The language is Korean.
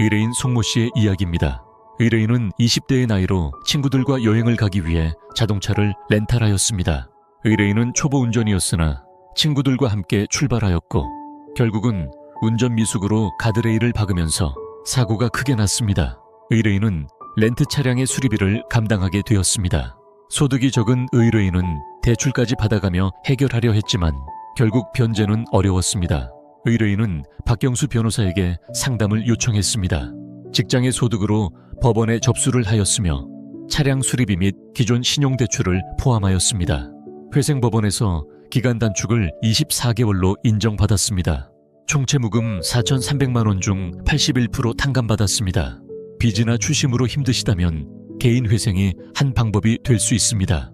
의뢰인 송모 씨의 이야기입니다. 의뢰인은 20대의 나이로 친구들과 여행을 가기 위해 자동차를 렌탈하였습니다. 의뢰인은 초보 운전이었으나 친구들과 함께 출발하였고 결국은 운전 미숙으로 가드레일을 박으면서 사고가 크게 났습니다. 의뢰인은 렌트 차량의 수리비를 감당하게 되었습니다. 소득이 적은 의뢰인은 대출까지 받아가며 해결하려 했지만 결국 변제는 어려웠습니다. 의뢰인은 박경수 변호사에게 상담을 요청했습니다. 직장의 소득으로 법원에 접수를 하였으며 차량 수리비 및 기존 신용대출을 포함하였습니다. 회생법원에서 기간 단축을 24개월로 인정받았습니다. 총채무금 4,300만 원 중 81% 탕감받았습니다. 빚이나 추심으로 힘드시다면 개인 회생이 한 방법이 될 수 있습니다.